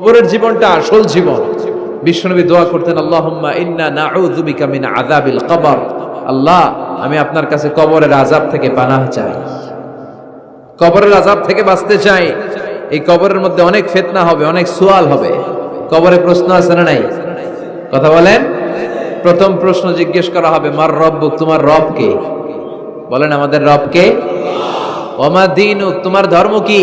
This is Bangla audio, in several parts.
কবরের জীবনটা আসল জীবন। বিশ্বনবী দোয়া করতেন, আল্লাহুম্মা ইন্না নাউযু বিকা মিন আযাবিল কবর। আল্লাহ, আমি আপনার কাছে কবরের আযাব থেকে পানাহ চাই। কবরের আযাব থেকে বাঁচতে চাই। এই কবরের মধ্যে অনেক ফিতনা হবে, অনেক সুয়াল হবে। কবরে প্রশ্ন আছে না নাই? কথা বলেন। প্রথম প্রশ্ন জিজ্ঞেস করা হবে, মার রব্বুক তোমার রব কে? বলেন, আমাদের রব কে? ওমা দিনুক, তোমার ধর্ম কি?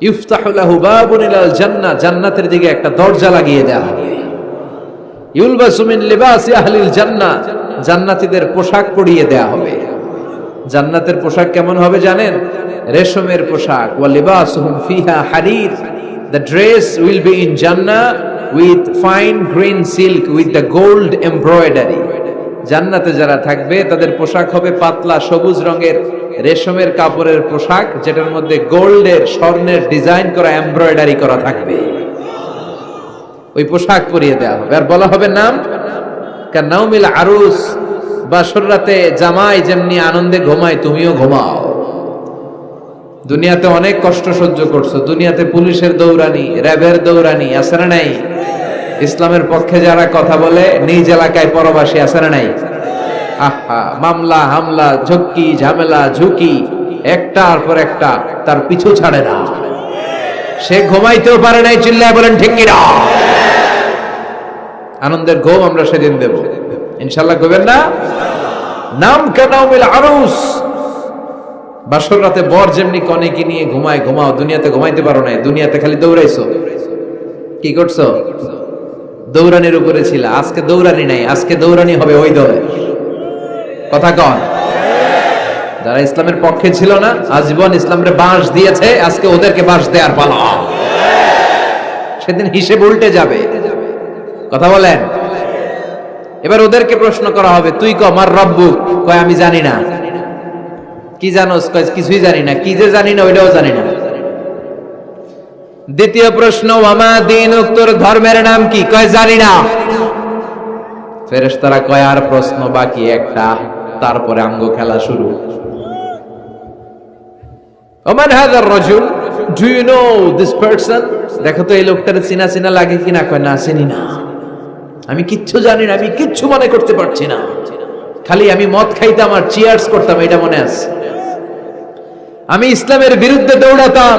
ইফতাহু লাহু বাবুন ইলাল জান্নাহ, জান্নাতের দিকে একটা দরজা লাগিয়ে দেয়া হবে। ইউলবাসু মিন জান্নাতীদের পোশাক পরিয়ে দেয়া হবে। জান্নাতের পোশাক কেমন হবে জানেন? রেশমের পোশাক। ওয়া লিবাসুহুম হারির। The dress will be in with fine green silk with the gold embroidery জান্নাতে যারা থাকবে, তাদের পোশাক হবে পাতলা সবুজ রঙের রেশমের কাপড়ের পোশাক, যেটার মধ্যে গোল্ডের, স্বর্ণের ডিজাইন করা, এমব্রয়ডারি করা থাকবে। ওই পোশাক পরিয়ে দেওয়া হবে। আর বলা হবে নাম? নাউমিল আরুস, বাসর রাতে জামাই যেমনি আনন্দে ঘুমায়, তুমিও ঘুমাও। দুনিয়াতে অনেক কষ্ট সহ্য করছ। দুনিয়াতে পুলিশের দৌড়ানি, র্যাবের দৌড়ানি, আছে না নাই? ইসলামের পক্ষে যারা কথা বলে, নিজ এলাকায় পরবাসী আছে না নাই? আহা, মামলা, হামলা, ঝক্কি, ঝামেলা, ঝুঁকি একটার পর একটা তার পিছু ছাড়ে না। সে ঘুমাইতেও পারে নাই, চিল্লায় বলেন, ঠিক আনন্দের ঘুম আমরা সেদিন দেব। ইনশাল্লাহ ঘুমেন না? নাম কেন আরুস। বাসর রাতে বর যেমনি কনেকে নিয়ে ঘুমায়, ঘুমাও, দুনিয়াতে ঘুমাইতে পারো নাই, দুনিয়াতে খালি দৌড়াইছো। কি করছ? দৌড়ানির উপরে ছিল। আজকে দৌড়ানি নাই, আজকে দৌড়ানি হবে ওই দলে। কথা কন। যারা ইসলামের পক্ষে ছিল না, আজীবন ইসলামের বাঁশ দিয়েছে, আজকে ওদেরকে বাঁশ দেওয়ার পালা। সেদিন হিসেব উল্টে যাবে। কথা বলেন। এবার ওদেরকে প্রশ্ন করা হবে, তুই ক আমার রব্বু? কয়, আমি জানি না। কি জানোস? কয়, কিছুই জানি না। কি যে জানি না, ওইটাও জানি না। দ্বিতীয় প্রশ্ন, ওয়ামা দিন তোর ধর্মের নাম কি? কয়, জানি না। ফেরেশতারা কয়, আর প্রশ্ন বাকি একটা, তারপরে আঙ্গ খেলা শুরু। ওমান হাদার রাজুল, ডু ইউ নো দিস দেখো তো, এই লোকটার চিনা চিনা লাগে কিনা কয়, না, চিনি না। আমি কিচ্ছু জানি না, আমি কিচ্ছু মনে করতে পারছি না। খালি আমি মদ খাইতাম আর চিয়ার্স করতাম, এটা মনে আছে। আমি ইসলামের বিরুদ্ধে দৌড়াতাম।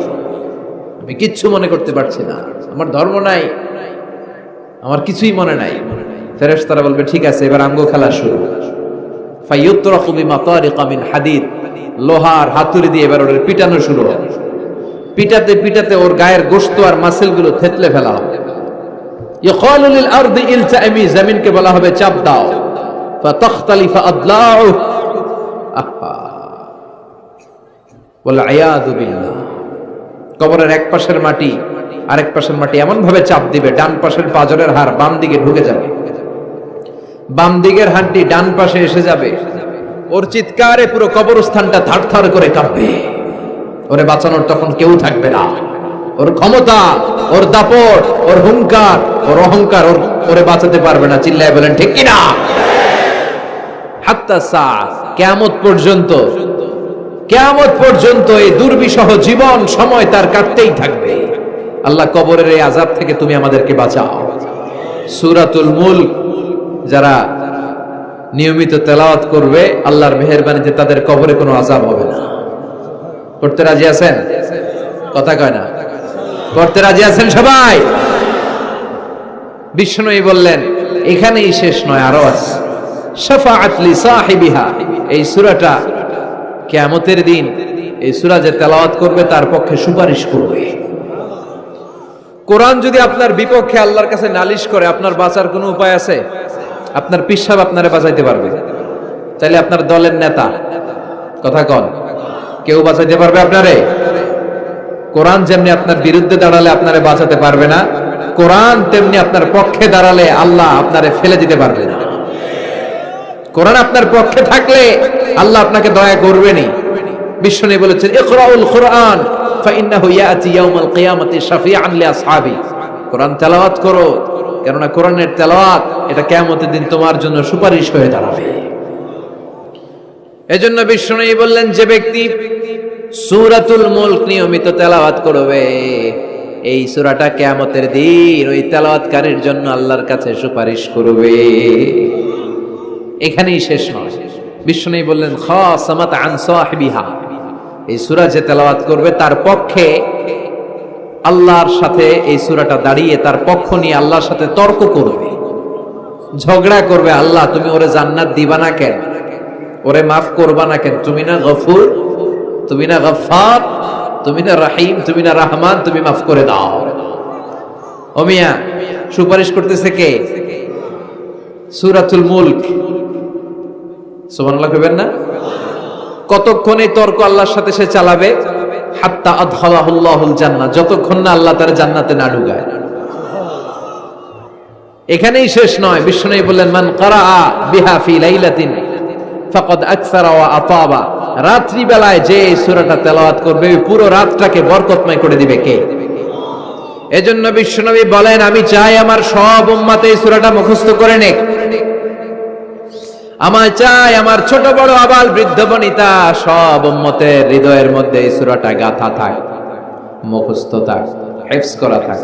আমি কিচ্ছু মনে করতে পারছি না। আমার ধর্ম নাই। আমার কিছুই মনে নাই। ফেরেশ তারা বলবে, ঠিক আছে, এবার আঙ্গ খেলা শুরু। হাদিদ। লোহার হাতুড়ি দিয়ে এবার ওর পিটানো শুরু হবে। পিটাতে পিটাতে ওর গায়ের গোশত আর মাসেলগুলো থেতলে ফেলা হবে। জমিনকে বলা হবে, চাপ দাও। ওয়াল আয়াযু বিল্লাহ। কবরের এক পাশের মাটি, আরেক পাশের মাটি এমন ভাবে চাপ দিবে, ডান পাশের পাজরের হাড় বাম দিকে ঢুকে যাবে। বাম দিকের হাড্ডি ডান পাশে এসে যাবে। ওর চিৎকারে পুরো কবরস্থানটা থার করে কাঁপবে। ওরে বাঁচানোর তখন কেউ থাকবে না। ওর ক্ষমতা, ওর দাপট, ওর হুঙ্কার ওর অহংকার ওর ওরে বাঁচাতে পারবে না। চিল্লায় বলেন, ঠিক কিনা? হাত্তা সা কেমত পর্যন্ত কেয়ামত পর্যন্ত এই দুর্বিষহ জীবন সময় তার কাটতেই থাকবে। আল্লাহ কবরের এই আজাব থেকে তুমি আমাদেরকে বাঁচাও। সুরাতুল মুল্ক যারা নিয়মিত তেলাওয়াত করবে, আল্লাহর মেহরবানিতে তাদের কবরে কোনো আজাব হবে না। করতে রাজি আছেন? কথা কয় না। করতে রাজি আছেন সবাই? বিষ্ণু বললেন, এখানেই শেষ নয়, আরও আছে। শাফাআত লি সাহিবিহা, এই সূরাটা কিয়ামতের দিন এই সূরা যে তেলাওয়াত করবে তার পক্ষে সুপারিশ করবে। কোরআন যদি আপনার বিপক্ষে আল্লাহর কাছে নালিশ করে, আপনার বাঁচার কোনো উপায় আছে? আপনার পিসাব আপনারে বাঁচাইতে পারবে। তাইলে আপনার দলের নেতা। কথা কন। কেউ বাঁচাইতে পারবে আপনারে? কোরআন যেমনি আপনার বিরুদ্ধে দাঁড়ালে আপনারে বাঁচাতে পারবে না, কোরআন তেমনি আপনার পক্ষে দাঁড়ালে আল্লাহ আপনারে ফেলে দিতে পারবে কোরআন আপনার পক্ষে থাকলে আল্লাহ আপনাকে দয়া করবেনই। বিশ্বনী বলেছেন, ইকরাউল কোরআন, ফাইন্নাহু ইয়াতি ইয়াউমাল কিয়ামাতি শাফিআন লিআসহাবি। কোরআন তেলাওয়াত করো, কেননা কোরআনের তেলাওয়াত এটা কিয়ামতের দিন তোমার জন্য সুপারিশ হয়ে দাঁড়াবে। এজন্য বিষ্ণু বললেন, যে ব্যক্তি সূরাতুল মুলক নিয়মিত তেলাওয়াত করবে, এই সূরাটা কিয়ামতের দিন ওই তেলাওয়াতকারীর জন্য আল্লাহর কাছে সুপারিশ করবে। এখানেই শেষ নয়। বিষ্ণু বললেন, খাসামাত আন সাহিবিহা। এই সূরা যে তেলাওয়াত করবে, তার পক্ষে আল্লাহর সাথে এই সুরাটা দাঁড়িয়ে তার পক্ষ নিয়ে আল্লাহর সাথে তর্ক করবে। ঝগড়া করবে, আল্লাহ, তুমি ওরে জান্নাত দিবা না কেন? ওরে মাফ করবা না কেন? তুমি না গফুর, তুমি না গফার তুমি না রাহিম, তুমি না রহমান, তুমি মাফ করে দাও। ওমিয়া সুপারিশ করতেছে কে? সুরাতুল মুলক। সুবহানাল্লাহ কইবেন না? কতক্ষণ এই তর্ক আল্লাহর সাথে সে চালাবে? হাত্তা যতক্ষণ না আল্লাহ তার জান্নাতে না ঢুকায়। এখানেই শেষ নয় বললেন, মান কারা যে সূরাটা তেলাওয়াত করবে পুরো রাতটাকে বরকতময় করে দিবে কে? এজন্য বিশ্বনবী বলেন, আমি চাই আমার সব উম্মাতে এই সূরাটা মুখস্থ করে নেক। আমার চাই আমার ছোট বড় আবাল বৃদ্ধ বনিতা, সব উম্মতের হৃদয়ের মধ্যে এই সুরাটা গাথা থাক, মুখস্থ থাক হেফস করা থাক।